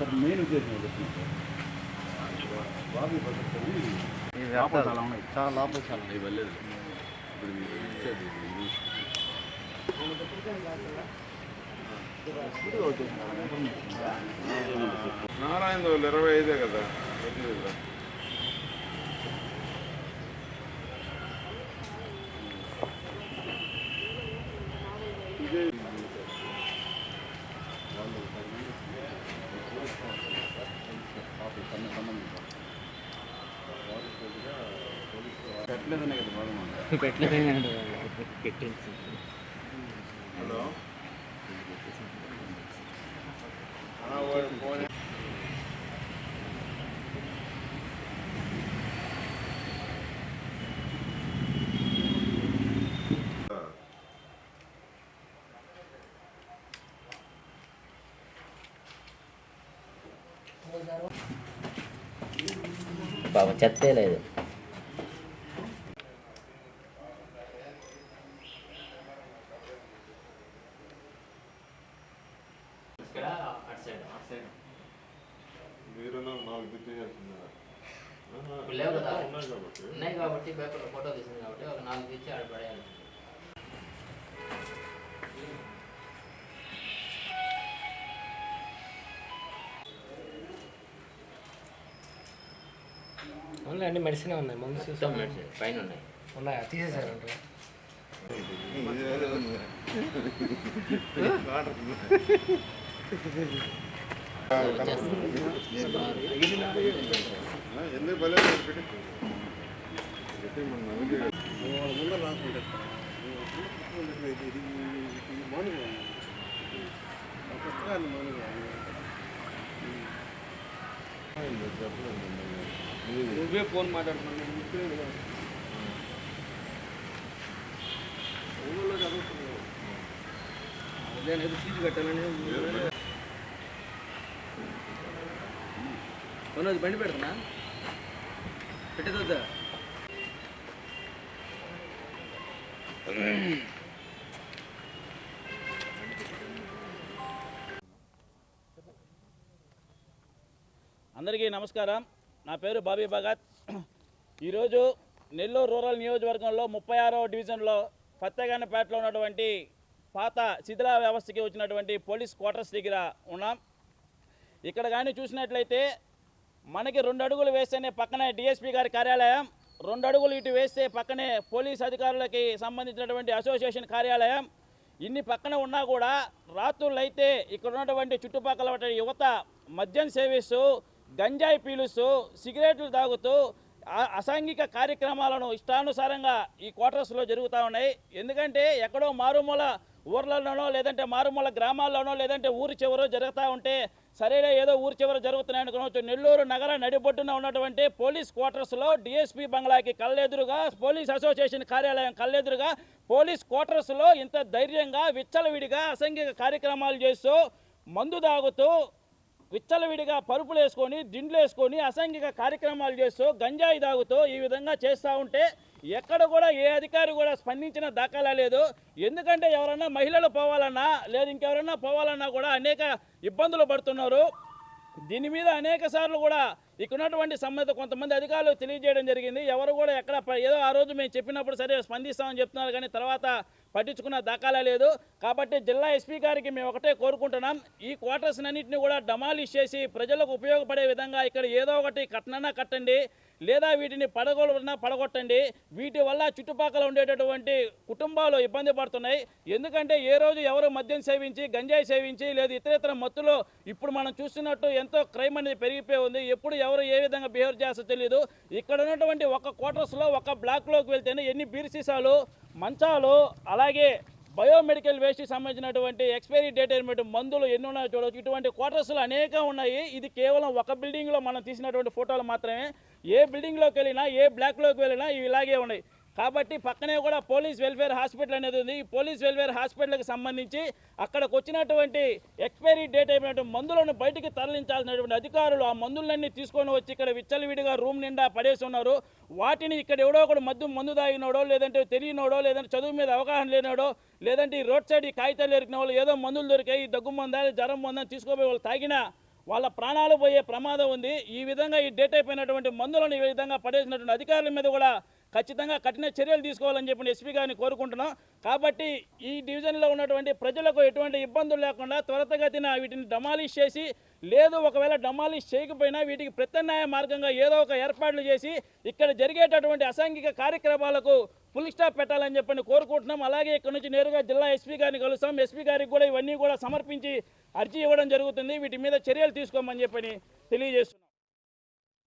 Sir main ఉద్దేశం చెప్తున్నాను sir Bobby భద్రత అని ఈ లోపల వ్యాపారం చాలా ఉన్నాయి చాలా లోపల చాలా ఇవి వెళ్ళలేదు ఇప్పుడు మీరు ఇచ్చేది ఇది నారాయణ వాళ్ళు ఇరవై ఐదే కదా వదిలేదురా. పెట్టలేదనే కదా బాధ మాకు. పెట్టలేదు పెట్టింది హలో ఫోన్ బాబా చెత్తే లేదు. లేవు కదా. ఉన్నాయి కాబట్టి. ఉన్నాయి కాబట్టి పేపర్లో ఫోటో తీసింది కాబట్టి ఒక నాలుగు తెచ్చి ఆడ పడేయాలి. ఓన్లీ అన్ని మెడిసిన్ ఉన్నాయి మందు మొత్తం మెడిసిన్ పైన ఉన్నాయి. ఉన్నాయా? తీసేసారంట ఆ, ఎందుకు భలే పెట్టి పెట్టి మన నవ్వుకి నువ్వే ఫోన్ మాట్లాడుతున్నావు ఊళ్ళో చదువుతున్నావు. అదే ఏదో ఫీజు కట్టాలని మనోజ్ బండి పెడుతున్నా పెట్టేదొద్దా? అందరికీ నమస్కారం. నా పేరు బాబీ భగత్. ఈరోజు నెల్లూరు రూరల్ నియోజకవర్గంలో ముప్పై ఆరవ డివిజన్లో ఫత్తేగానపేటలో ఉన్నటువంటి పాత శిథిలా వ్యవస్థకి వచ్చినటువంటి పోలీస్ క్వార్టర్స్ దగ్గర ఉన్నాం. ఇక్కడ కానీ చూసినట్లయితే మనకి రెండు అడుగులు వేస్తేనే పక్కనే డిఎస్పీ గారి కార్యాలయం రెండు అడుగులు ఇటు వేస్తే పక్కనే పోలీస్ అధికారులకి సంబంధించినటువంటి అసోసియేషన్ కార్యాలయం. ఇన్ని పక్కన ఉన్నా కూడా రాత్రులైతే ఇక్కడ ఉన్నటువంటి చుట్టుపక్కల యువత మద్యం సేవిస్తూ గంజాయి పీలుస్తూ సిగరెట్లు తాగుతూ అసాంఘిక కార్యక్రమాలను ఇష్టానుసారంగా ఈ క్వార్టర్స్లో జరుగుతూ ఉన్నాయి. ఎందుకంటే ఎక్కడో మారుమూల ఊర్లలోనో లేదంటే మారుమూల గ్రామాల్లోనో లేదంటే ఊరి చివరో జరుగుతూ ఉంటే సరేలే ఏదో ఊరి చివర జరుగుతున్నాయి అనుకోవచ్చు. నెల్లూరు నగర నడిబొడ్డున ఉన్నటువంటి పోలీస్ క్వార్టర్స్లో డిఎస్పీ బంగ్లాకి కళ్ళెదురుగా పోలీస్ అసోసియేషన్ కార్యాలయం కళ్ళెదురుగా పోలీస్ క్వార్టర్స్లో ఇంత ధైర్యంగా విచ్చలవిడిగా అసంఘిక కార్యక్రమాలు చేస్తూ మందు తాగుతూ విచ్చలవిడిగా పరుపులు వేసుకొని దిండ్లు వేసుకొని అసంఘిక కార్యక్రమాలు చేస్తూ గంజాయి తాగుతూ ఈ విధంగా చేస్తూ ఉంటే ఎక్కడ కూడా ఏ అధికారి కూడా స్పందించిన దాఖలా లేదు. ఎందుకంటే ఎవరన్నా మహిళలు పోవాలన్నా లేదు ఇంకెవరన్నా పోవాలన్నా కూడా అనేక ఇబ్బందులు పడుతున్నారు. దీని మీద అనేక సార్లు కూడా ఇక్కడ ఉన్నటువంటి సంబంధిత కొంతమంది అధికారులు తెలియజేయడం జరిగింది. ఎవరు కూడా ఎక్కడ ఏదో ఆ రోజు మేము చెప్పినప్పుడు సరే స్పందిస్తామని చెప్తున్నారు కానీ తర్వాత పట్టించుకున్న దాఖలా లేదు. కాబట్టి జిల్లా ఎస్పీ గారికి మేము ఒకటే కోరుకుంటున్నాం. ఈ క్వార్టర్స్ అన్నింటినీ కూడా డమాలిష్ చేసి ప్రజలకు ఉపయోగపడే విధంగా ఇక్కడ ఏదో ఒకటి కట్టనన్నా కట్టండి. లేదా వీటిని పడగొలన్నా పడగొట్టండి. వీటి వల్ల చుట్టుపక్కల ఉండేటటువంటి కుటుంబాలు ఇబ్బంది పడుతున్నాయి. ఎందుకంటే ఏ రోజు ఎవరు మద్యం సేవించి గంజాయి సేవించి లేదా ఇతరేతర మత్తులో ఇప్పుడు మనం చూస్తున్నట్టు ఎంతో క్రైమ్ అనేది పెరిగిపోయి ఉంది. ఎప్పుడు ఎవరు ఏ విధంగా బిహేవ్ చేస్తో తెలియదు ఇక్కడ ఉన్నటువంటి ఒక క్వార్టర్స్లో ఒక బ్లాక్లోకి వెళ్తేనే ఎన్ని బీర్ సీసాలు మంచాలు అలాగే బయోమెడికల్ వేస్ట్కి సంబంధించినటువంటి ఎక్స్పైరీ డేట్ అయినటువంటి మందులు ఎన్ని ఉన్నాయో చూడవచ్చు. ఇటువంటి క్వార్టర్స్లు అనేక ఉన్నాయి. ఇది కేవలం ఒక బిల్డింగ్లో మనం తీసినటువంటి ఫోటోలు మాత్రమే. ఏ బిల్డింగ్లోకి వెళ్ళినా ఏ బ్లాక్లోకి వెళ్ళినా ఇవి ఇలాగే ఉన్నాయి. కాబట్టి పక్కనే కూడా పోలీస్ వెల్ఫేర్ హాస్పిటల్ అనేది ఉంది. ఈ పోలీస్ వెల్ఫేర్ హాస్పిటల్కి సంబంధించి అక్కడికి వచ్చినటువంటి ఎక్స్పైరీ డేట్ అయిపోయినటువంటి మందులను బయటికి తరలించాల్సినటువంటి అధికారులు ఆ మందులన్నీ తీసుకొని వచ్చి ఇక్కడ విచ్చలవిడిగా రూమ్ నిండా పడేసి ఉన్నారు. వాటిని ఇక్కడ ఎవడో ఒకడు మద్దు మందు తాగినోడో లేదంటే తెలియనోడో లేదంటే చదువు మీద అవగాహన లేనోడో లేదంటే ఈ రోడ్ సైడ్ ఈ కాగితాలు ఎరికిన వాళ్ళు ఏదో మందులు దొరికాయి ఈ దగ్గు మందా జ్వరం మందని తీసుకోపోయి వాళ్ళు తాగినా వాళ్ళ ప్రాణాలు పోయే ప్రమాదం ఉంది. ఈ విధంగా ఈ డేట్ అయిపోయినటువంటి మందులను ఈ విధంగా పడేసినటువంటి అధికారుల మీద కూడా ఖచ్చితంగా కఠిన చర్యలు తీసుకోవాలని చెప్పి ఎస్పీ గారిని కోరుకుంటున్నాం. కాబట్టి ఈ డివిజన్లో ఉన్నటువంటి ప్రజలకు ఎటువంటి ఇబ్బందులు లేకుండా త్వరతగతిన వీటిని డమాలిష్ చేసి లేదు ఒకవేళ డమాలిష్ చేయకపోయినా వీటికి ప్రత్యామ్నాయ మార్గంగా ఏదో ఒక ఏర్పాట్లు చేసి ఇక్కడ జరిగేటటువంటి అసాంఘిక కార్యక్రమాలకు ఫుల్ స్టాప్ పెట్టాలని చెప్పని కోరుకుంటున్నాం. అలాగే ఇక్కడ నుంచి నేరుగా జిల్లా ఎస్పీ గారిని కలుస్తాం. ఎస్పీ గారికి కూడా ఇవన్నీ కూడా సమర్పించి అర్జీ ఇవ్వడం జరుగుతుంది. వీటి మీద చర్యలు తీసుకోమని చెప్పని తెలియజేస్తున్నాం.